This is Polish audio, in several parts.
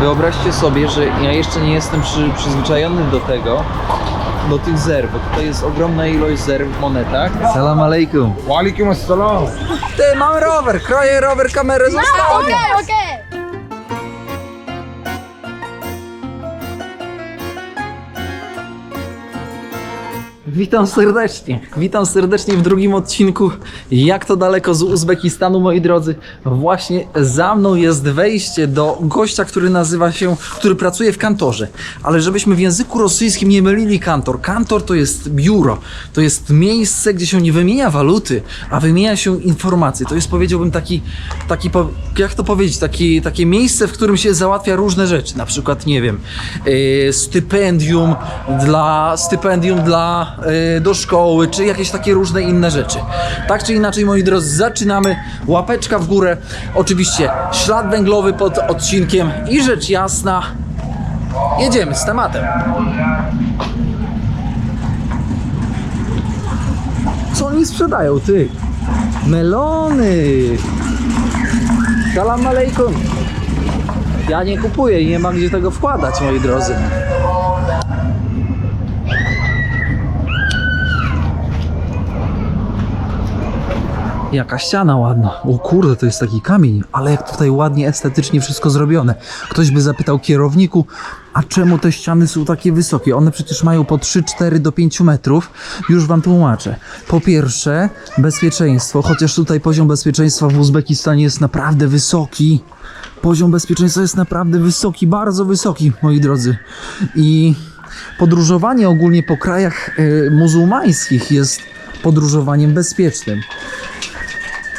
Wyobraźcie sobie, że ja jeszcze nie jestem przy, przyzwyczajony do tego, do tych zer, bo tutaj jest ogromna ilość zer w monetach. Salam alejkum. Walaikum assalam. Ty, mam rower, kroję rower, kamerę, zostało mnie. Okay, Witam serdecznie. Witam serdecznie w drugim odcinku. Jak to daleko z Uzbekistanu, moi drodzy? Właśnie za mną jest wejście do gościa, który nazywa się, który pracuje w kantorze. Ale żebyśmy w języku rosyjskim nie mylili kantor. Kantor to jest biuro. To jest miejsce, gdzie się nie wymienia waluty, a wymienia się informacje. To jest powiedziałbym taki, taki jak to powiedzieć, taki, takie miejsce, w którym się załatwia różne rzeczy. Na przykład, nie wiem, yy, stypendium dla, stypendium dla, do szkoły, czy jakieś takie różne inne rzeczy. Tak czy inaczej, moi drodzy, zaczynamy. Łapeczka w górę. Oczywiście ślad węglowy pod odcinkiem i rzecz jasna, jedziemy z tematem. Co oni sprzedają, ty? Melony! Salam alejkum! Ja nie kupuję i nie mam gdzie tego wkładać, moi drodzy. Jaka ściana ładna. O kurde, to jest taki kamień, ale jak tutaj ładnie, estetycznie wszystko zrobione. Ktoś by zapytał kierowniku, a czemu te ściany są takie wysokie? One przecież mają po 3, 4 do 5 metrów. Już wam tłumaczę. Po pierwsze, bezpieczeństwo, chociaż tutaj poziom bezpieczeństwa w Uzbekistanie jest naprawdę wysoki. Poziom bezpieczeństwa jest naprawdę wysoki, bardzo wysoki, moi drodzy. I podróżowanie ogólnie po krajach y, muzułmańskich jest podróżowaniem bezpiecznym.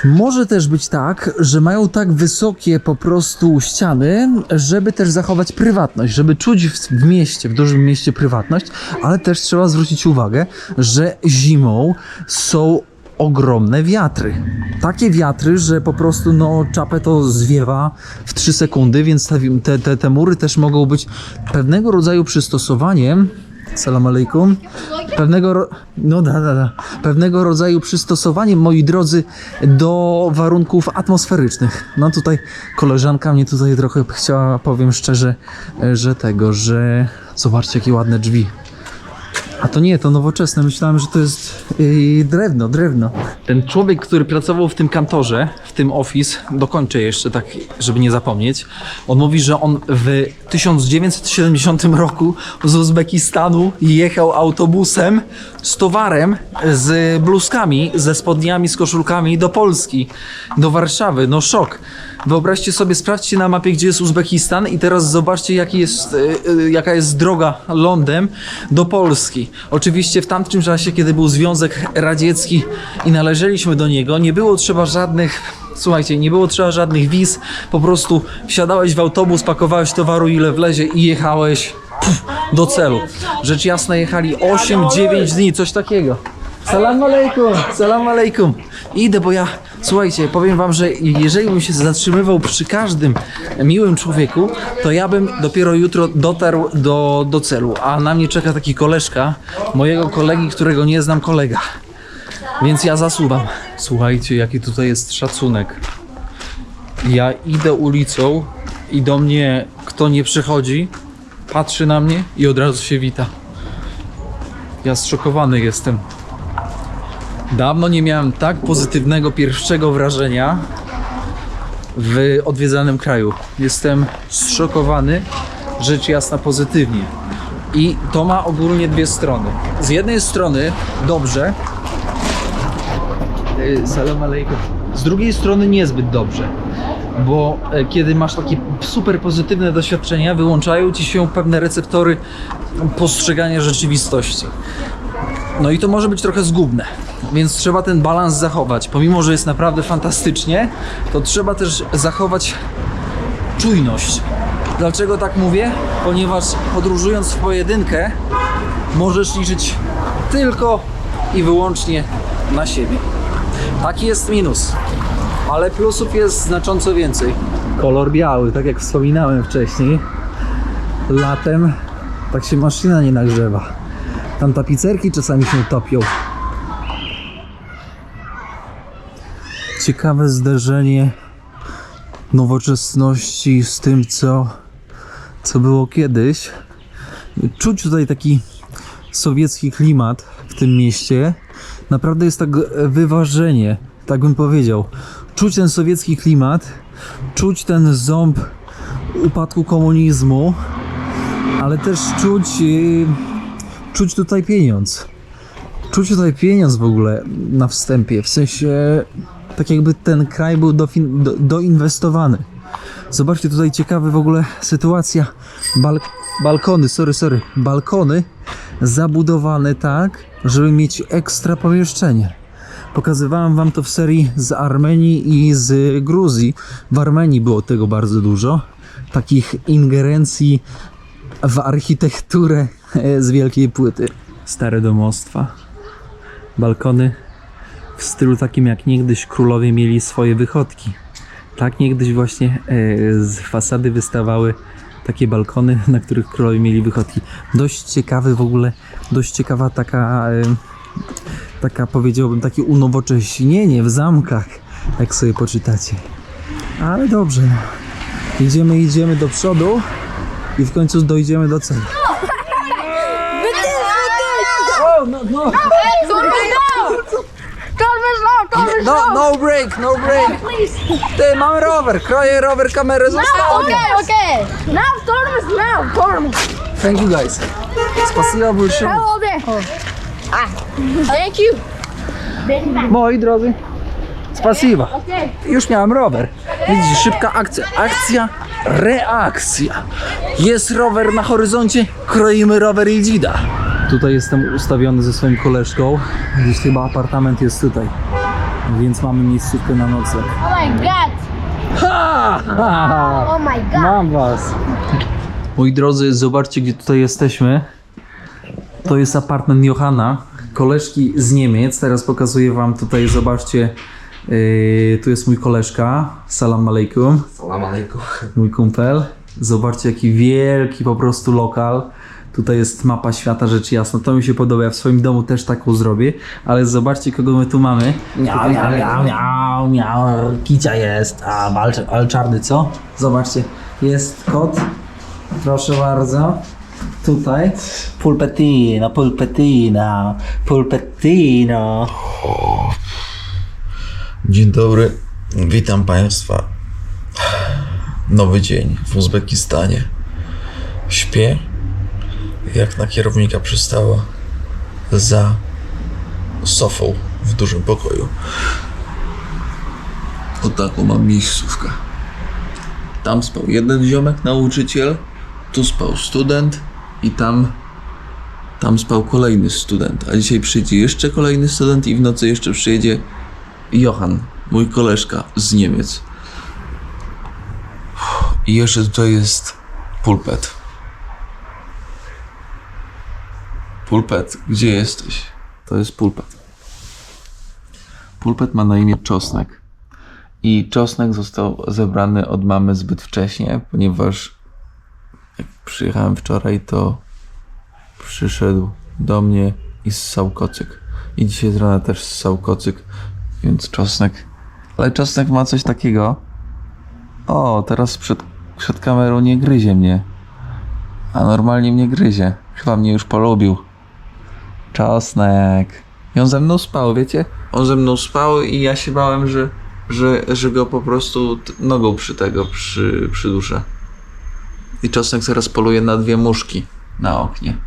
Może też być tak, że mają tak wysokie po prostu ściany, żeby też zachować prywatność, żeby czuć w, mieście, w dużym mieście prywatność, ale też trzeba zwrócić uwagę, że zimą są ogromne wiatry. Takie wiatry, że po prostu no czapę to zwiewa w 3 sekundy, więc te, te, te mury też mogą być pewnego rodzaju przystosowaniem. Salam alejkum. Pewnego, ro... no da, da, da. Pewnego rodzaju przystosowaniem, moi drodzy, do warunków atmosferycznych. No tutaj koleżanka mnie tutaj trochę chciała, powiem szczerze, e, że tego, że zobaczcie jakie ładne drzwi. A to nie, to nowoczesne. Myślałem, że to jest yy, drewno, drewno. Ten człowiek, który pracował w tym kantorze, w tym office, dokończę jeszcze tak, żeby nie zapomnieć. On mówi, że on w 1970 roku z Uzbekistanu jechał autobusem z towarem, z bluzkami, ze spodniami, z koszulkami do Polski, do Warszawy. No szok. Wyobraźcie sobie, sprawdźcie na mapie, gdzie jest Uzbekistan i teraz zobaczcie, jaki jest, y, y, jaka jest droga lądem do Polski. Oczywiście w tamtym czasie, kiedy był Związek Radziecki i należeliśmy do niego, nie było trzeba żadnych, słuchajcie, nie było trzeba żadnych wiz, po prostu wsiadałeś w autobus, pakowałeś towaru ile wlezie i jechałeś puf, do celu. Rzecz jasna, jechali 8-9 dni, coś takiego. Salam alejkum, salam alejkum. Idę, bo ja, słuchajcie, powiem wam, że jeżeli bym się zatrzymywał przy każdym miłym człowieku, to ja bym dopiero jutro dotarł do, do celu. A na mnie czeka taki koleżka, mojego kolegi, którego nie znam, kolega. Więc ja zasuwam. Słuchajcie, jaki tutaj jest szacunek. Ja idę ulicą i do mnie kto nie przychodzi, patrzy na mnie i od razu się wita. Ja zszokowany jestem. Dawno nie miałem tak pozytywnego pierwszego wrażenia w odwiedzanym kraju. Jestem zszokowany, rzecz jasna pozytywnie. I to ma ogólnie dwie strony. Z jednej strony dobrze. Yy, Salam alejkum. Z drugiej strony niezbyt dobrze. Bo e, kiedy masz takie super pozytywne doświadczenia, wyłączają ci się pewne receptory postrzegania rzeczywistości. No i to może być trochę zgubne, więc trzeba ten balans zachować. Pomimo, że jest naprawdę fantastycznie, to trzeba też zachować czujność. Dlaczego tak mówię? Ponieważ podróżując w pojedynkę, możesz liczyć tylko i wyłącznie na siebie. Taki jest minus, ale plusów jest znacząco więcej. Kolor biały, tak jak wspominałem wcześniej, latem tak się maszyna nie nagrzewa. Tam tapicerki czasami się topią. Ciekawe zderzenie nowoczesności z tym, co co było kiedyś. Czuć tutaj taki sowiecki klimat w tym mieście. Naprawdę jest tak wyważenie, tak bym powiedział. Czuć ten sowiecki klimat, czuć ten ząb upadku komunizmu, ale też czuć, yy, czuć tutaj pieniądz. Czuć tutaj pieniądz w ogóle na wstępie, w sensie tak jakby ten kraj był dofin- do, doinwestowany. Zobaczcie tutaj ciekawa w ogóle sytuacja. Bal- balkony, sorry, sorry, balkony zabudowane tak, żeby mieć ekstra pomieszczenie. Pokazywałem wam to w serii z Armenii i z Gruzji. W Armenii było tego bardzo dużo. Takich ingerencji w architekturę z wielkiej płyty. Stare domostwa. Balkony w stylu takim jak niegdyś królowie mieli swoje wychodki. Tak niegdyś właśnie e, z fasady wystawały takie balkony, na których królowie mieli wychodki. Dość ciekawy w ogóle, dość ciekawa taka, e, taka powiedziałbym, takie unowocześnienie w zamkach, jak sobie poczytacie. Ale dobrze, idziemy, idziemy do przodu i w końcu dojdziemy do celu O, no, no. No, no break, no break. Ty, mam rower, kroję rower, kamerę, zostało. Okay, okay. Now tournament now. Tournament. Thank you guys. Spasiba большое. How old are Ah. Thank you. Moi drodzy, spasiba. Okay. Już miałem rower. Widzicie, szybka akcja. Akcja, reakcja. Jest rower na horyzoncie, kroimy rower i dzida. Tutaj jestem ustawiony ze swoim koleżką. Gdzieś chyba apartament jest tutaj. Więc mamy miejscówkę na nocleg. Oh my god. Ha! ha. Oh my god. Mam was. Moi drodzy, zobaczcie gdzie tutaj jesteśmy. To jest apartment Johana, koleżki z Niemiec. Teraz pokazuję wam tutaj, zobaczcie. Yy, tu jest mój koleżka. Salam alaikum. Salam alaikum. Mój kumpel. Zobaczcie jaki wielki po prostu lokal. Tutaj jest mapa świata, rzecz jasna. To mi się podoba. Ja w swoim domu też taką zrobię. Ale zobaczcie kogo my tu mamy. Miau, miau, miau, miau, miau. Kicia jest. A, walcz- ale czarny co? Zobaczcie. Jest kot. Proszę bardzo. Tutaj. Pulpetino, pulpetino, pulpetino. Dzień dobry, witam Państwa. Nowy dzień w Uzbekistanie. Śpię, jak na kierownika przystało, za sofą w dużym pokoju. O taką mam miejscówkę. Tam spał jeden ziomek, nauczyciel, tu spał student i tam tam spał kolejny student, a dzisiaj przyjdzie jeszcze kolejny student i w nocy jeszcze przyjedzie Johan, mój koleżka z Niemiec. I jeszcze tutaj jest pulpet. Pulpet, gdzie jesteś? To jest pulpet. Pulpet ma na imię Czosnek. I czosnek został zebrany od mamy zbyt wcześnie, ponieważ jak przyjechałem wczoraj, to przyszedł do mnie i ssał kocyk. I dzisiaj z rana też ssał kocyk, więc czosnek. Ale czosnek ma coś takiego. O, teraz przed, przed kamerą nie gryzie mnie. A normalnie mnie gryzie. Chyba mnie już polubił. Czosnek. I on ze mną spał, wiecie? On ze mną spał i ja się bałem, że, że, że go po prostu nogą przy tego, przy, przyduszę. I czosnek teraz poluje na dwie muszki na oknie.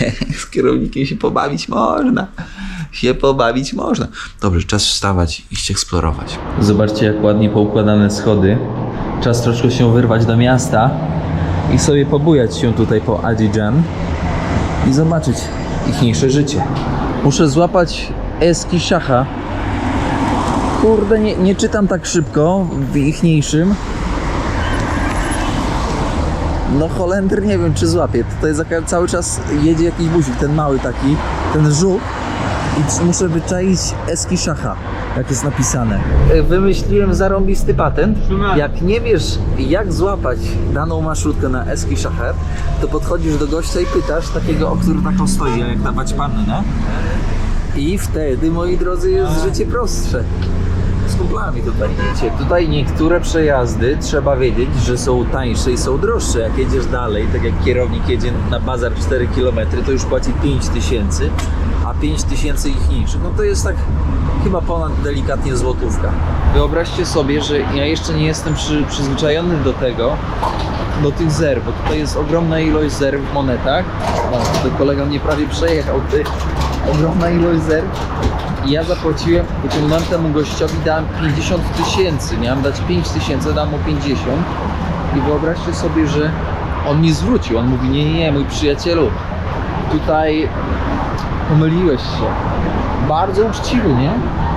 Z kierownikiem się pobawić można. Się pobawić można. Dobrze, czas wstawać i iść eksplorować. Zobaczcie, jak ładnie poukładane schody. Czas troszkę się wyrwać do miasta i sobie pobujać się tutaj po Adidżan i zobaczyć ichniejsze życie. Muszę złapać Eski Szacha. Kurde, nie, nie czytam tak szybko w ichniejszym. No Holender nie wiem czy złapie. Tutaj cały czas jedzie jakiś buzik, ten mały taki, ten żuk. I muszę wyczaić Eski Szacha, jak jest napisane. E, Wymyśliłem zarąbisty patent. Jak nie wiesz, jak złapać daną maszutkę na Eski Szacher, to podchodzisz do gościa i pytasz takiego, o który taką stoi, jak dawać pannę, no? I wtedy, moi drodzy, jest życie prostsze. Z kumplami tutaj. Wiecie, tutaj niektóre przejazdy trzeba wiedzieć, że są tańsze i są droższe. Jak jedziesz dalej, tak jak kierownik jedzie na bazar 4 km, to już płaci 5 tysięcy, a 5 tysięcy ich niższych. No to jest tak chyba ponad delikatnie złotówka. Wyobraźcie sobie, że ja jeszcze nie jestem przy, przyzwyczajony do tego, do tych zer, bo tutaj jest ogromna ilość zer w monetach. O, tutaj kolega mnie prawie przejechał, ty. Ogromna ilość zer. I ja zapłaciłem, wyciągnąłem temu gościowi, dałem 50 tysięcy. Miałem dać 5 tysięcy, dam mu 50. I wyobraźcie sobie, że on mi zwrócił. On mówi, nie, nie, nie, mój przyjacielu, tutaj pomyliłeś się. Bardzo uczciwy, nie?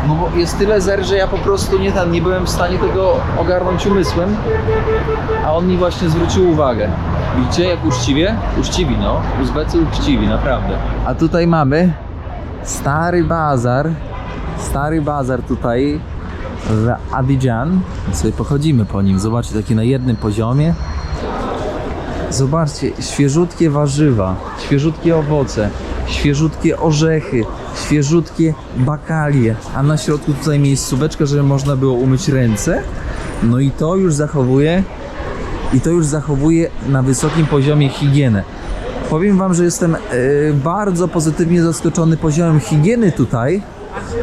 No bo jest tyle zer, że ja po prostu nie, tam, nie byłem w stanie tego ogarnąć umysłem, a on mi właśnie zwrócił uwagę. Widzicie, jak uczciwie? Uczciwi, no. Uzbecy uczciwi, naprawdę. A tutaj mamy stary bazar. Stary bazar tutaj w Abidjan. Sobie pochodzimy po nim. Zobaczcie, taki na jednym poziomie. Zobaczcie, świeżutkie warzywa, świeżutkie owoce, świeżutkie orzechy, świeżutkie bakalie, a na środku tutaj miejscóweczka, żeby można było umyć ręce. No i to już zachowuje i to już zachowuje na wysokim poziomie higienę. Powiem Wam, że jestem e, bardzo pozytywnie zaskoczony poziomem higieny tutaj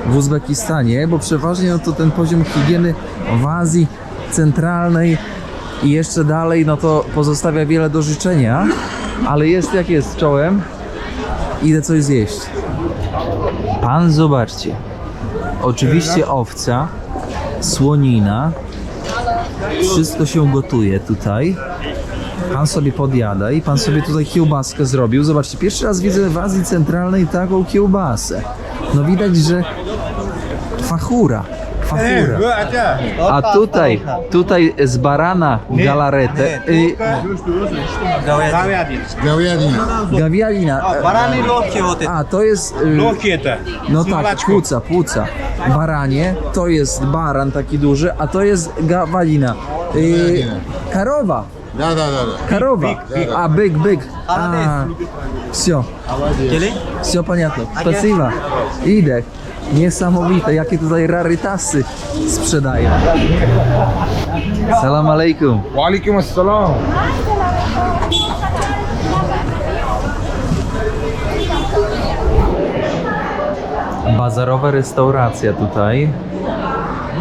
w Uzbekistanie, bo przeważnie no to ten poziom higieny w Azji Centralnej i jeszcze dalej, no to pozostawia wiele do życzenia, ale jest jak jest czołem. Idę coś zjeść. Pan, zobaczcie. Oczywiście owca, słonina, wszystko się gotuje tutaj. Pan sobie podjada i pan sobie tutaj kiełbaskę zrobił. Zobaczcie, pierwszy raz widzę w Azji Centralnej taką kiełbasę. No widać, że fachura. Fachura. A tutaj, tutaj z barana galaretę, y, Gawiadina. gawialina. Barany lobkie. A, to jest... y. No tak, malaczką. płuca, płuca. Baranie, to jest baran taki duży, a to jest gawalina. Y, Gawalina. karowa, Da, da, da. da. karowa. A, byk, byk. A, все, Kiedy? все понятно. Спасибо. Idę. Niesamowite, jakie tutaj rarytasy sprzedają. Salam alaikum. Walaikum assalam. bazarowa restauracja tutaj.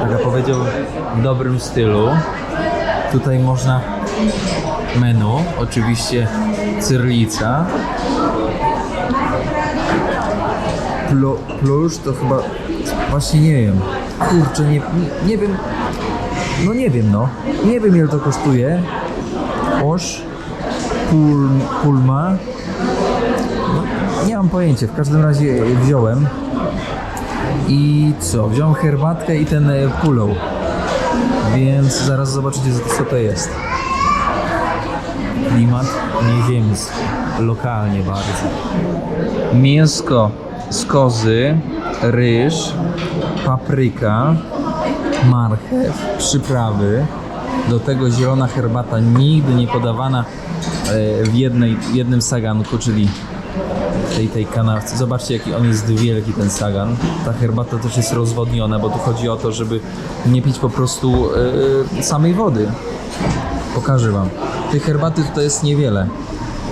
Tak jak powiedział, w dobrym stylu. Tutaj można menu, oczywiście cyrlica. Plo, plusz to chyba, właśnie nie wiem. Kurczę, nie, nie, nie wiem. No nie wiem, no. Nie wiem ile to kosztuje. Osz, pul, pulma. No, nie mam pojęcia, w każdym razie wziąłem. I co? Wziąłem herbatkę i ten e, pulą. Więc zaraz zobaczycie co to jest. Klimat nieziemski. Lokalnie bardzo. Mięsko z kozy, ryż, papryka, marchew, przyprawy. Do tego zielona herbata nigdy nie podawana w jednej, jednym saganku, czyli tej, tej kanawce. Zobaczcie, jaki on jest wielki, ten sagan. Ta herbata też jest rozwodniona, bo tu chodzi o to, żeby nie pić po prostu e, samej wody. Pokażę Wam. Tej herbaty tutaj jest niewiele.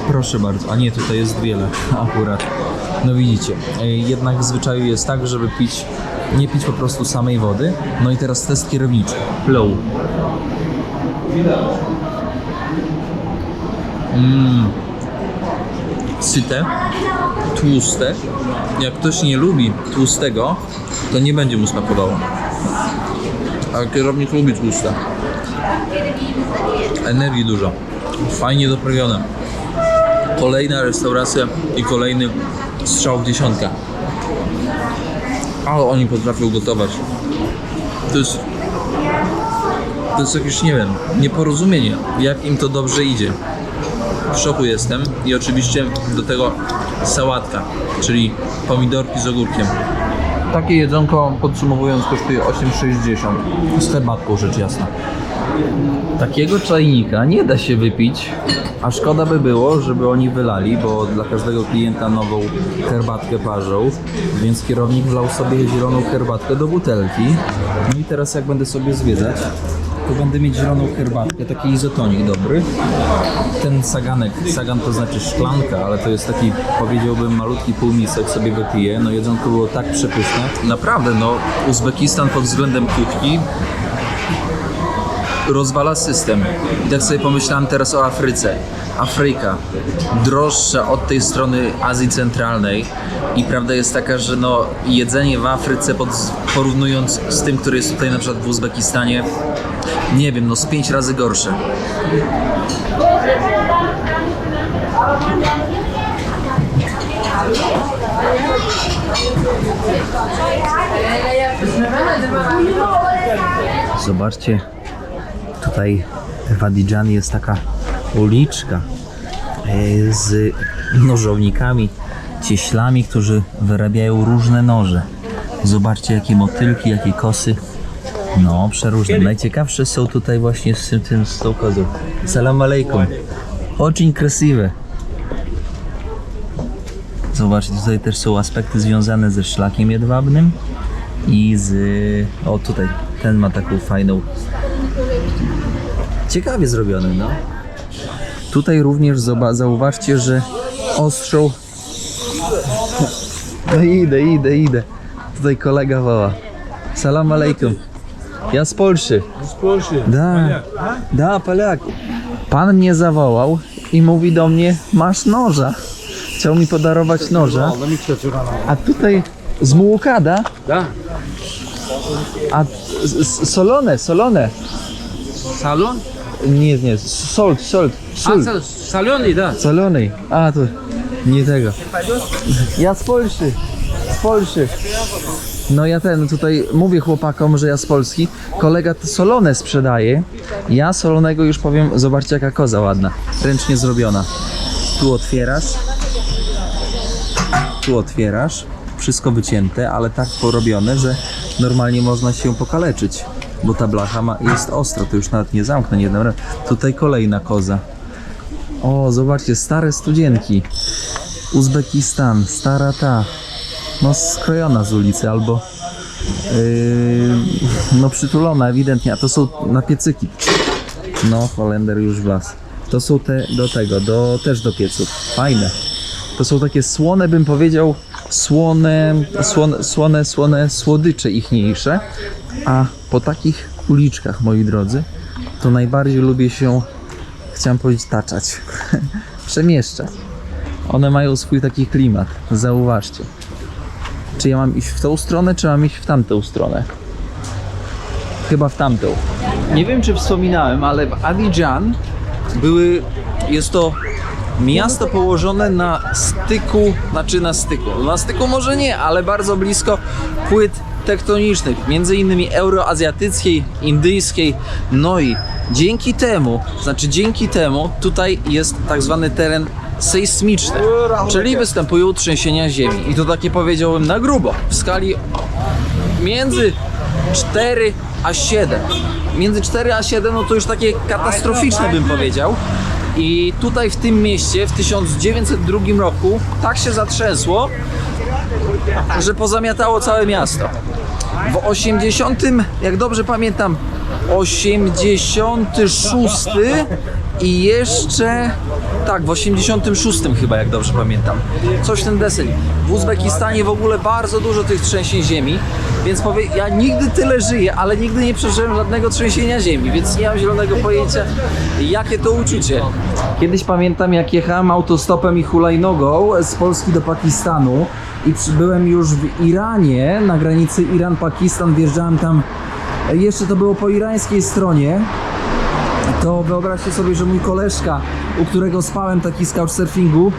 Proszę bardzo. A nie, tutaj jest wiele akurat. No widzicie. Jednak w zwyczaju jest tak, żeby pić, nie pić po prostu samej wody. No i teraz test kierowniczy. Flow. Mmm. Syte tłuste. Jak ktoś nie lubi tłustego, to nie będzie mu smakowało. A kierownik lubi tłuste. Energii dużo. Fajnie doprawione. Kolejna restauracja i kolejny strzał w dziesiątkę. Ale oni potrafią gotować. To jest... To jest jakieś, nie wiem, nieporozumienie, jak im to dobrze idzie w szoku jestem i oczywiście do tego sałatka, czyli pomidorki z ogórkiem. Takie jedzonko podsumowując kosztuje 8,60 z herbatką rzecz jasna. Takiego czajnika nie da się wypić, a szkoda by było, żeby oni wylali, bo dla każdego klienta nową herbatkę parzą, więc kierownik wlał sobie zieloną herbatkę do butelki. No i teraz jak będę sobie zwiedzać, to będę mieć zieloną herbatkę, taki izotonik dobry. Ten saganek, sagan to znaczy szklanka, ale to jest taki, powiedziałbym, malutki półmisek sobie wypiję. No jedzonko było tak przepyszne. Naprawdę, no Uzbekistan pod względem kuchni rozwala system. I tak sobie pomyślałem teraz o Afryce. Afryka droższa od tej strony Azji Centralnej i prawda jest taka, że no jedzenie w Afryce pod, porównując z tym, które jest tutaj na przykład w Uzbekistanie, nie wiem, no z pięć razy gorsze. Zobaczcie, tutaj w Adidżanie jest taka uliczka e, z nożownikami, cieślami, którzy wyrabiają różne noże. Zobaczcie, jakie motylki, jakie kosy. No, przeróżne. Najciekawsze są tutaj właśnie z tym, tym z tą kozą. Salam alaikum. Очень красиwe. Zobaczcie, tutaj też są aspekty związane ze szlakiem jedwabnym i z... O, tutaj, ten ma taką fajną... Ciekawie zrobiony, no. Tutaj również zauważcie, że ostrzą... No idę, idę, idę. Tutaj kolega woła. Salam alaikum. Ja z Polszy. Z Polski. Da, da, Polak. Pan mnie zawołał i mówi do mnie, masz noża. Chciał mi podarować noża. A tutaj z mułokada, Da. a solone, solone. Salon? Nie, nie, salt, salt, A, sól. sal- salony, da. Solony. A, to nie tego. Ja z Polski. Z Polski. No ja ten, tutaj mówię chłopakom, że ja z Polski. Kolega to solone sprzedaje. Ja solonego już powiem, zobaczcie jaka koza ładna. Ręcznie zrobiona. Tu otwierasz. Tu otwierasz. Wszystko wycięte, ale tak porobione, że normalnie można się pokaleczyć. Bo ta blacha ma, jest ostra, to już nawet nie zamknę jednym razem. Tutaj kolejna koza. O, zobaczcie, stare studzienki. Uzbekistan, stara ta. No skrojona z ulicy albo yy, no przytulona ewidentnie, a to są na piecyki. No, Holender już wlazł. To są te do tego, do, też do pieców. Fajne. To są takie słone, bym powiedział, słone, słone, słone, słone słodycze ichniejsze. A po takich uliczkach, moi drodzy, to najbardziej lubię się chciałem powiedzieć taczać, przemieszczać. One mają swój taki klimat, zauważcie. Czy ja mam iść w tą stronę, czy mam iść w tamtą stronę? Chyba w tamtą. Nie wiem, czy wspominałem, ale w Abidjan były, jest to miasto położone na styku, znaczy na styku, na styku może nie, ale bardzo blisko płyt tektonicznych, między innymi euroazjatyckiej, indyjskiej, no i dzięki temu, znaczy dzięki temu tutaj jest tak zwany teren sejsmiczny, czyli występują trzęsienia ziemi i to takie powiedziałbym na grubo, w skali między 4 a 7. Między 4 a 7 no to już takie katastroficzne bym powiedział. I tutaj w tym mieście w 1902 roku tak się zatrzęsło, że pozamiatało całe miasto. W 80, jak dobrze pamiętam, 86 i jeszcze tak, w 86 chyba, jak dobrze pamiętam. Coś ten deseń. W Uzbekistanie w ogóle bardzo dużo tych trzęsień ziemi, więc powie, ja nigdy tyle żyję, ale nigdy nie przeżyłem żadnego trzęsienia ziemi, więc nie mam zielonego pojęcia, jakie to uczucie. Kiedyś pamiętam, jak jechałem autostopem i hulajnogą z Polski do Pakistanu i przybyłem już w Iranie, na granicy Iran-Pakistan, wjeżdżałem tam, jeszcze to było po irańskiej stronie, to wyobraźcie sobie, że mój koleżka, u którego spałem taki z couchsurfingu,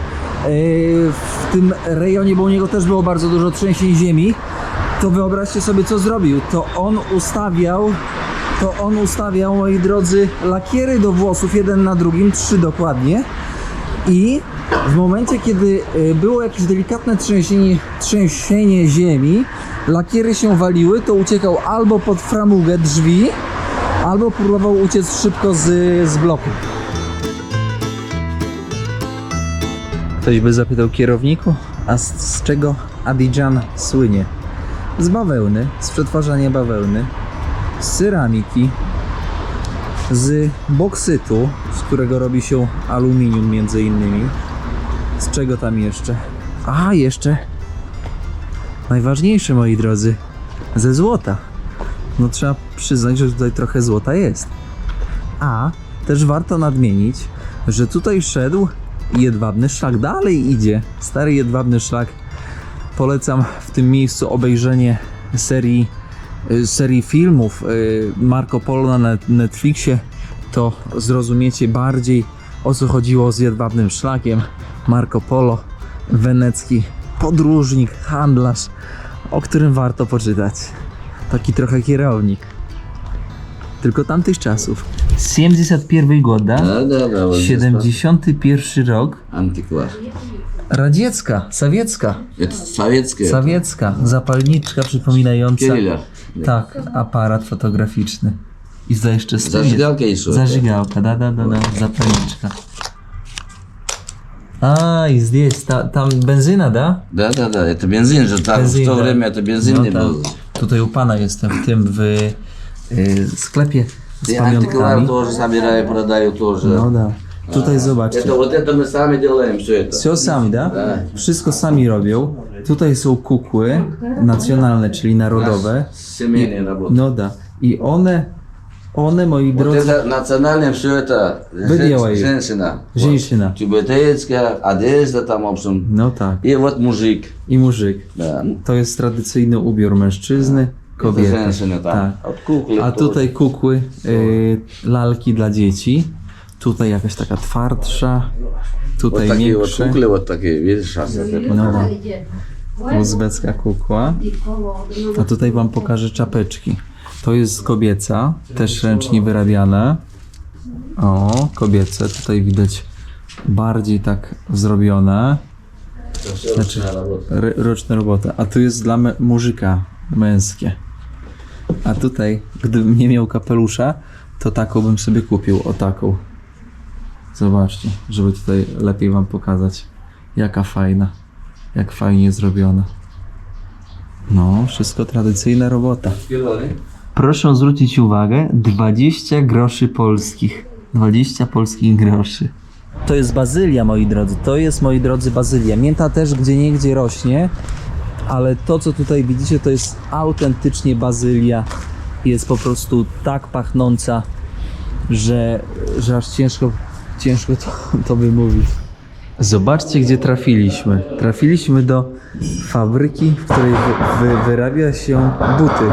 yy, w tym rejonie, bo u niego też było bardzo dużo trzęsień ziemi, to wyobraźcie sobie, co zrobił. To on ustawiał, to on ustawiał, moi drodzy, lakiery do włosów, jeden na drugim, trzy dokładnie. I w momencie, kiedy y, było jakieś delikatne trzęsienie, trzęsienie ziemi, lakiery się waliły, to uciekał albo pod framugę drzwi, Albo próbował uciec szybko z, z bloku. Ktoś by zapytał kierowniku, a z, z czego Abidżan słynie? Z bawełny, z przetwarzania bawełny, z ceramiki, z boksytu, z którego robi się aluminium między innymi. Z czego tam jeszcze? A, jeszcze najważniejsze moi drodzy, ze złota. No trzeba przyznać, że tutaj trochę złota jest. A też warto nadmienić, że tutaj szedł jedwabny szlak. Dalej idzie stary jedwabny szlak Polecam w tym miejscu obejrzenie serii, y, serii filmów y, Marco Polo na Net- Netflixie. To zrozumiecie bardziej o co chodziło z jedwabnym szlakiem. Marco Polo, wenecki podróżnik, handlarz, o którym warto poczytać. Taki trochę kierownik. Tylko tamtych czasów. 71 года, Да, да, да. Вот здесь 71 rok, Антиквар. radziecka, sowiecka, Это советская. sowiecka, zapalniczka przypominająca Кирилля. tak, aparat fotograficzny. I za jeszcze stu jest. Зажигалка еще. Зажигалка, да, да, да, да, запальничка. А, и здесь, та- там бенzyna, да? Да, да, да. Это бензин же. Так, Бензин, в то да. время это бензинный No, был. tak. Tutaj u pana jestem w tym w y, sklepie z И антиквар pamiątkami. тоже собираю, продаю тоже. No da. Tutaj zobaczcie. Это вот это мы сами делаем все это. Все sami, da? Tak. Wszystko sami robią. Tutaj są kukły nacjonalne, czyli narodowe. Семейная работа. No da. I one, one moi Вот drodzy, это национальное все это Вы жен- делаете. женщина. Женщина. Вот. Тибетейская, одежда там, в общем. no tak. И вот мужик. I murzyk. Да. To jest tradycyjny ubiór mężczyzny, Это kobiety. женщина там. Tak. От куклы A тоже. tutaj kukły, y, lalki dla dzieci. Tutaj jakaś taka twardsza, tutaj od takiej, miększy. Od kukły, od takiej większa. No. no. Uzbecka kukła. A tutaj wam pokażę czapeczki. To jest kobieca, też ręcznie wyrabiane. O, kobiece, tutaj widać bardziej tak zrobione. Znaczy, ry, roczne roboty. A tu jest dla me, męskie. A tutaj, gdybym nie miał kapelusza, to taką bym sobie kupił, o taką. Zobaczcie, żeby tutaj lepiej wam pokazać, jaka fajna, jak fajnie zrobiona. No, wszystko tradycyjna robota. Proszę zwrócić uwagę, 20 groszy polskich. 20 polskich groszy. To jest bazylia, moi drodzy. To jest, moi drodzy, bazylia. Mięta też gdzie niegdzie rośnie, ale to, co tutaj widzicie, to jest autentycznie bazylia. Jest po prostu tak pachnąca, że, że aż ciężko, ciężko to, to wymówić. Zobaczcie, gdzie trafiliśmy. Trafiliśmy do fabryki, w której wy, wy, wyrabia się buty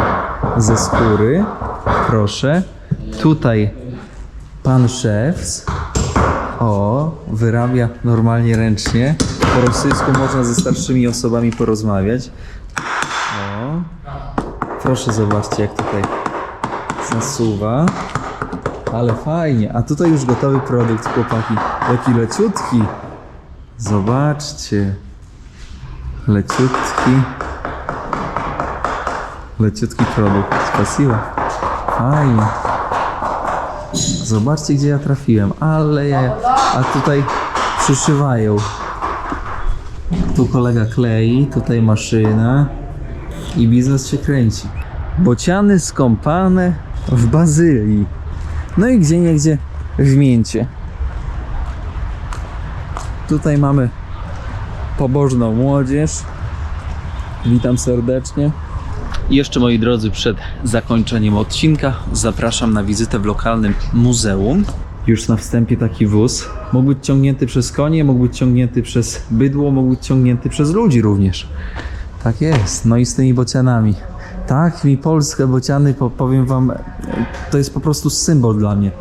ze skóry. Proszę. Tutaj pan szef. O, wyrabia normalnie ręcznie. Po rosyjsku można ze starszymi osobami porozmawiać. O. Proszę zobaczcie, jak tutaj zasuwa. Ale fajnie. A tutaj już gotowy produkt, chłopaki. Jaki leciutki. Zobaczcie. Leciutki. Leciutki produkt. Spasiba. Fajnie. Zobaczcie, gdzie ja trafiłem. Ale ja... A tutaj przyszywają. Tu kolega klei, tutaj maszyna. I biznes się kręci. Bociany skąpane w Bazylii. No i gdzie niegdzie w mięcie. Tutaj mamy pobożną młodzież. Witam serdecznie. I jeszcze moi drodzy, przed zakończeniem odcinka zapraszam na wizytę w lokalnym muzeum. Już na wstępie taki wóz. Mógł być ciągnięty przez konie, mógł być ciągnięty przez bydło, mógł być ciągnięty przez ludzi również. Tak jest. No i z tymi bocianami. Tak, mi polskie bociany, po- powiem wam, to jest po prostu symbol dla mnie.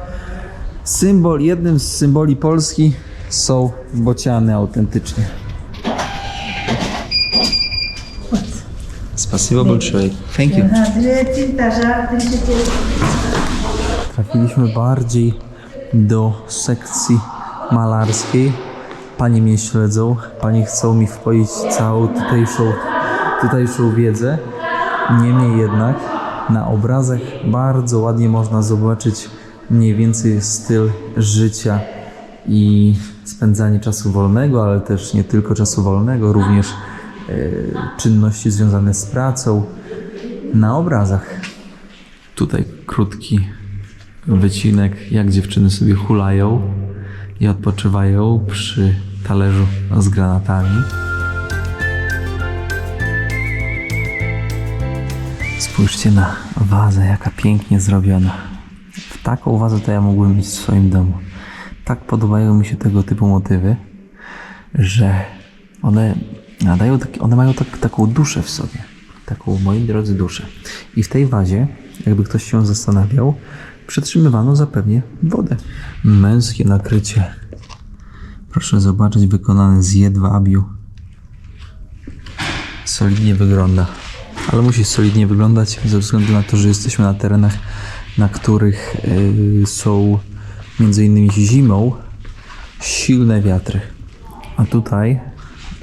Symbol, jednym z symboli Polski są bociany autentycznie. Spasibo большое. Thank you. Trafiliśmy bardziej do sekcji malarskiej. Panie mnie śledzą, panie chcą mi wpoić całą tutejszą, tutejszą wiedzę. Niemniej jednak Na obrazach bardzo ładnie można zobaczyć mniej więcej styl życia i spędzanie czasu wolnego, ale też nie tylko czasu wolnego, również e, czynności związane z pracą na obrazach. Tutaj krótki wycinek, jak dziewczyny sobie hulają i odpoczywają przy talerzu z granatami. Spójrzcie na wazę, jaka pięknie zrobiona. W taką wazę to ja mógłbym mieć w swoim domu. Tak podobają mi się tego typu motywy, że one nadają, one mają tak, taką duszę w sobie. Taką, moi drodzy, duszę. I w tej wazie, jakby ktoś się zastanawiał, przytrzymywano zapewnie wodę. Męskie nakrycie. Proszę zobaczyć, wykonane z jedwabiu. Solidnie wygląda. Ale musi solidnie wyglądać ze względu na to, że jesteśmy na terenach, na których yy, są między innymi zimą silne wiatry. A tutaj,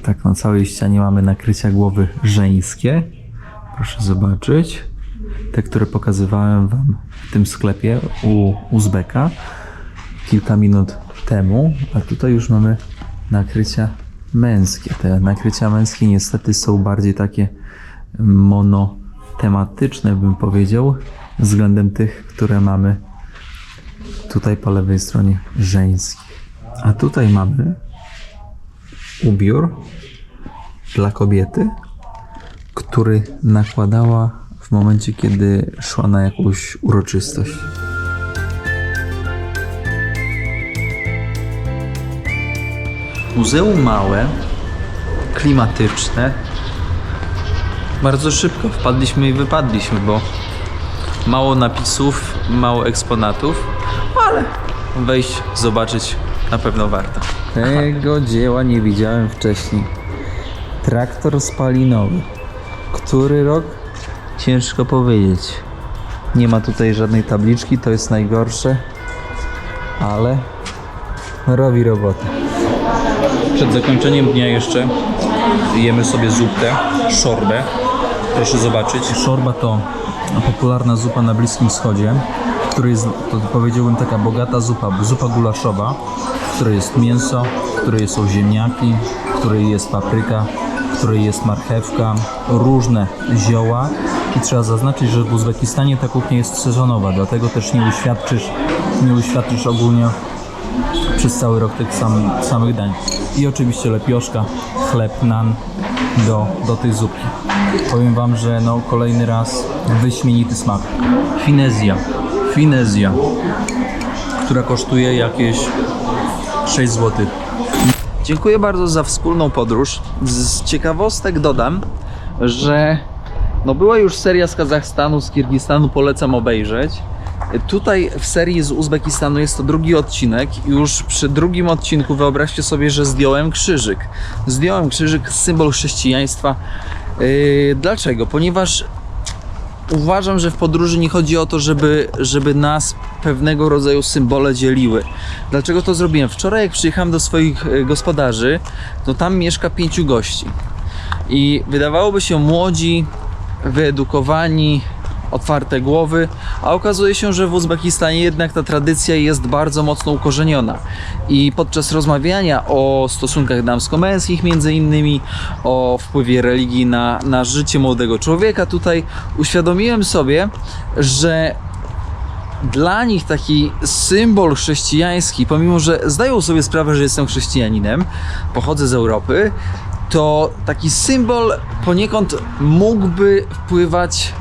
tak na całej ścianie mamy nakrycia głowy żeńskie. Proszę zobaczyć. Te, które pokazywałem Wam w tym sklepie u Uzbeka kilka minut temu, a tutaj już mamy nakrycia męskie. Te nakrycia męskie niestety są bardziej takie monotematyczne, bym powiedział, względem tych, które mamy tutaj po lewej stronie żeńskich. A tutaj mamy ubiór dla kobiety, który nakładała w momencie, kiedy szła na jakąś uroczystość. Muzeum małe, klimatyczne. Bardzo szybko wpadliśmy i wypadliśmy, bo mało napisów, mało eksponatów, ale wejść, zobaczyć na pewno warto. Tego dzieła nie widziałem wcześniej. Traktor spalinowy. Który rok? Ciężko powiedzieć. Nie ma tutaj żadnej tabliczki, to jest najgorsze, ale robi robotę. Przed zakończeniem dnia jeszcze jemy sobie zupkę, szorbę. Proszę zobaczyć. Szorba to popularna zupa na Bliskim Wschodzie, w której jest, to powiedziałbym, taka bogata zupa, zupa gulaszowa, w której jest mięso, w której są ziemniaki, w której jest papryka, w której jest marchewka, różne zioła. I trzeba zaznaczyć, że w Uzbekistanie ta kuchnia jest sezonowa, dlatego też nie uświadczysz, nie uświadczysz ogólnie przez cały rok tych sam, samych dań. I oczywiście lepioszka, chleb, nan do, do tej zupki. Powiem Wam, że no kolejny raz wyśmienity smak. Finezja. Finezja. Która kosztuje jakieś 6 zł. Dziękuję bardzo za wspólną podróż. Z ciekawostek dodam, że no była już seria z Kazachstanu, z Kirgistanu, polecam obejrzeć. Tutaj w serii z Uzbekistanu jest to drugi odcinek. Już przy drugim odcinku wyobraźcie sobie, że zdjąłem krzyżyk. Zdjąłem krzyżyk, symbol chrześcijaństwa. Yy, dlaczego? Ponieważ uważam, że w podróży nie chodzi o to, żeby, żeby nas pewnego rodzaju symbole dzieliły. Dlaczego to zrobiłem? Wczoraj, jak przyjechałem do swoich e, gospodarzy, to tam mieszka pięciu gości. I wydawałoby się młodzi, wyedukowani, otwarte głowy, a okazuje się, że w Uzbekistanie jednak ta tradycja jest bardzo mocno ukorzeniona. I podczas rozmawiania o stosunkach damsko-męskich, między innymi o wpływie religii na, na życie młodego człowieka, tutaj uświadomiłem sobie, że dla nich taki symbol chrześcijański, pomimo że zdają sobie sprawę, że jestem chrześcijaninem, pochodzę z Europy, to taki symbol poniekąd mógłby wpływać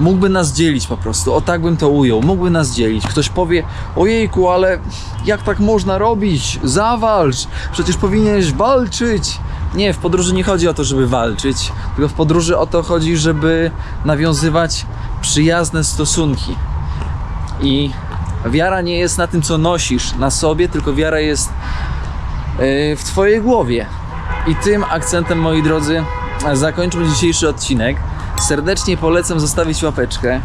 mógłby nas dzielić po prostu, o tak bym to ujął, mógłby nas dzielić. Ktoś powie, ojejku, ale jak tak można robić? Zawalcz, przecież powinieneś walczyć. Nie, w podróży nie chodzi o to, żeby walczyć, tylko w podróży o to chodzi, żeby nawiązywać przyjazne stosunki. I wiara nie jest na tym, co nosisz na sobie, tylko wiara jest yy, w Twojej głowie. I tym akcentem, moi drodzy, zakończmy dzisiejszy odcinek. Serdecznie polecam zostawić łapeczkę.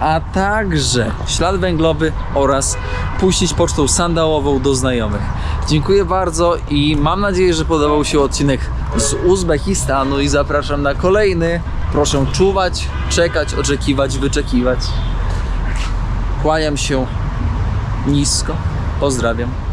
a także ślad węglowy oraz puścić pocztą sandałową do znajomych. Dziękuję bardzo i mam nadzieję, że podobał się odcinek z Uzbekistanu i zapraszam na kolejny. Proszę czuwać, czekać, oczekiwać, wyczekiwać. Kłaniam się nisko. Pozdrawiam.